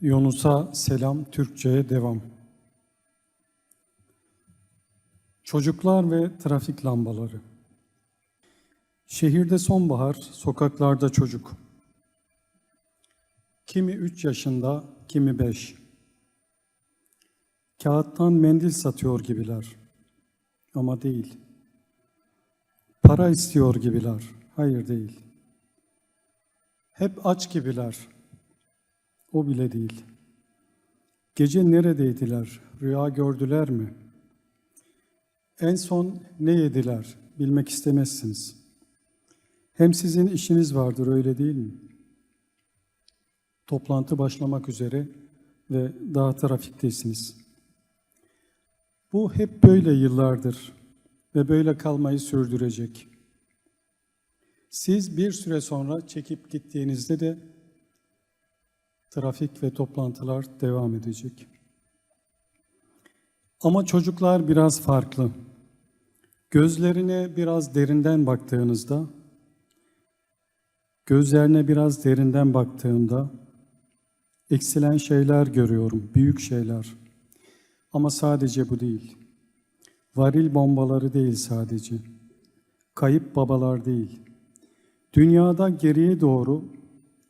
Yunus'a selam, Türkçe'ye devam. Çocuklar ve trafik lambaları. Şehirde sonbahar, sokaklarda çocuk. Kimi üç yaşında, kimi beş. Kağıttan mendil satıyor gibiler. Ama değil. Para istiyor gibiler. Hayır değil. Hep aç gibiler. O bile değil. Gece neredeydiler? Rüya gördüler mi? En son ne yediler? Bilmek istemezsiniz. Hem sizin işiniz vardır öyle değil mi? Toplantı başlamak üzere ve daha trafiktesiniz. Bu hep böyle yıllardır ve böyle kalmayı sürdürecek. Siz bir süre sonra çekip gittiğinizde de trafik ve toplantılar devam edecek. Ama çocuklar biraz farklı. Gözlerine biraz derinden baktığınızda, gözlerine biraz derinden baktığımda eksilen şeyler görüyorum, büyük şeyler. Ama sadece bu değil. Varil bombaları değil sadece. Kayıp babalar değil. Dünyada geriye doğru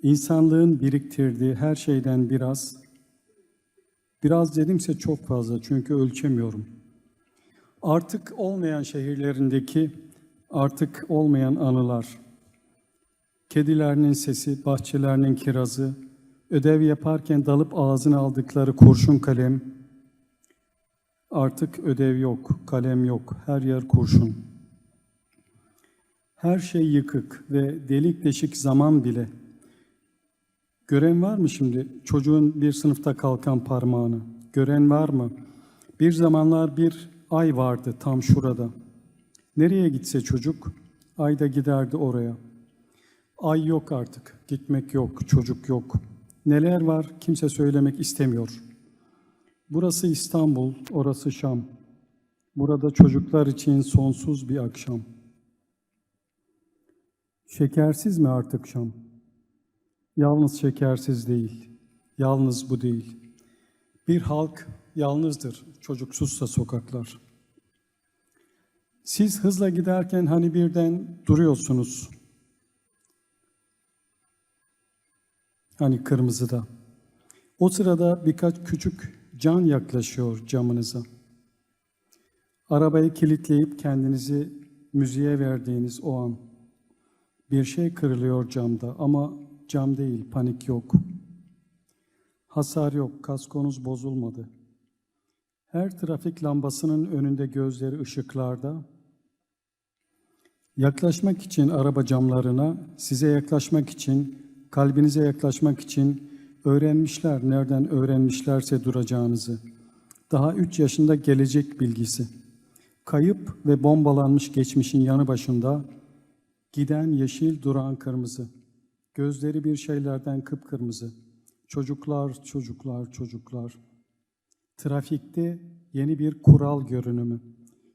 insanlığın biriktirdiği her şeyden biraz, biraz dedimse çok fazla çünkü ölçemiyorum. Artık olmayan şehirlerindeki artık olmayan anılar, kedilerinin sesi, bahçelerinin kirazı, ödev yaparken dalıp ağzına aldıkları kurşun kalem, artık ödev yok, kalem yok, her yer kurşun. Her şey yıkık ve delik deşik zaman bile Gören var mı şimdi çocuğun bir sınıfta kalkan parmağını? Gören var mı? Bir zamanlar bir ay vardı tam şurada. Nereye gitse çocuk, ay da giderdi oraya. Ay yok artık, gitmek yok, çocuk yok. Neler var kimse söylemek istemiyor. Burası İstanbul, orası Şam. Burada çocuklar için sonsuz bir akşam. Şekersiz mi artık Şam? Yalnız şekersiz değil, yalnız bu değil. Bir halk yalnızdır, çocuksuzsa sokaklar. Siz hızla giderken hani birden duruyorsunuz. Hani kırmızıda. O sırada birkaç küçük can yaklaşıyor camınıza. Arabayı kilitleyip kendinizi müziğe verdiğiniz o an. Bir şey kırılıyor camda ama Cam değil, panik yok. Hasar yok, kaskonuz bozulmadı. Her trafik lambasının önünde gözleri ışıklarda. Yaklaşmak için araba camlarına, size yaklaşmak için, kalbinize yaklaşmak için öğrenmişler, nereden öğrenmişlerse duracağınızı. Daha üç yaşında gelecek bilgisi. Kayıp ve bombalanmış geçmişin yanı başında, giden yeşil, duran kırmızı. Gözleri bir şeylerden kıpkırmızı. Çocuklar, çocuklar, çocuklar. Trafikte yeni bir kural görünümü.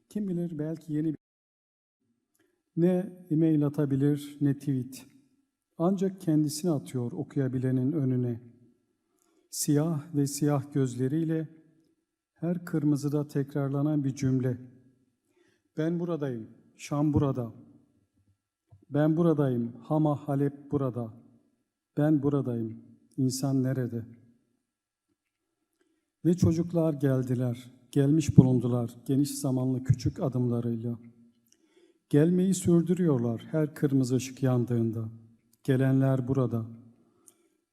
Kim bilir belki yeni bir... Ne e-mail atabilir ne tweet. Ancak kendisini atıyor okuyabilenin önüne. Siyah ve siyah gözleriyle her kırmızıda tekrarlanan bir cümle. Ben buradayım, Şam burada, ben buradayım, Hama Halep burada. Ben buradayım, insan nerede? Ve çocuklar geldiler, gelmiş bulundular geniş zamanlı küçük adımlarıyla. Gelmeyi sürdürüyorlar her kırmızı ışık yandığında. Gelenler burada.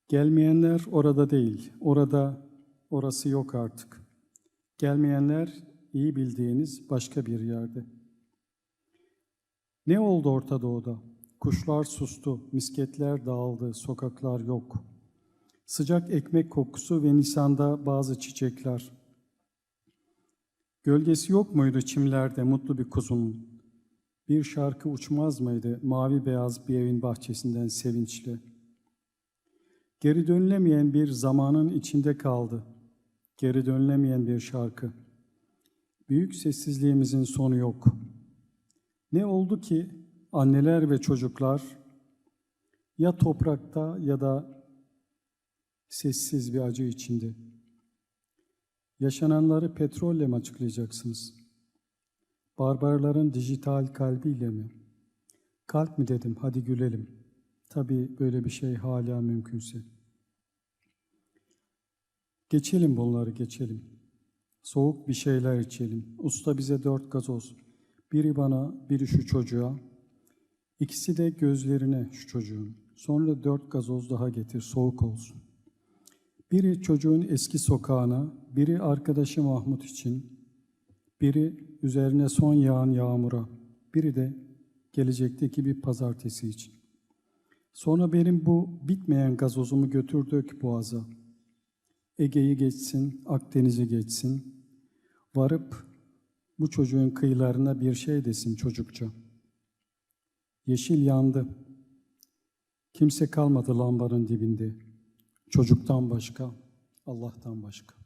Gelmeyenler orada değil, orada, orası yok artık. Gelmeyenler iyi bildiğiniz başka bir yerde. Ne oldu Orta Doğu'da? Kuşlar sustu, misketler dağıldı, sokaklar yok. Sıcak ekmek kokusu ve Nisan'da bazı çiçekler. Gölgesi yok muydu çimlerde mutlu bir kuzunun? Bir şarkı uçmaz mıydı mavi beyaz bir evin bahçesinden sevinçli? Geri dönülemeyen bir zamanın içinde kaldı. Geri dönülemeyen bir şarkı. Büyük sessizliğimizin sonu yok. Ne oldu ki anneler ve çocuklar ya toprakta ya da Sessiz bir acı içinde. Yaşananları petrolle mi açıklayacaksınız? Barbarların dijital kalbiyle mi? Kalp mi dedim, hadi gülelim. Tabii böyle bir şey hala mümkünse. Geçelim bunları, geçelim. Soğuk bir şeyler içelim. Usta bize dört gazoz. Biri bana, biri şu çocuğa. İkisi de gözlerine şu çocuğun. Sonra dört gazoz daha getir, soğuk olsun. Biri çocuğun eski sokağına, biri arkadaşı Mahmut için, biri üzerine son yağan yağmura, biri de gelecekteki bir pazartesi için. Sonra benim bu bitmeyen gazozumu götür dök boğaza. Ege'yi geçsin, Akdeniz'i geçsin. Varıp bu çocuğun kıyılarına bir şey desin çocukça. Yeşil yandı. Kimse kalmadı lambanın dibinde. Çocuktan başka, Allah'tan başka.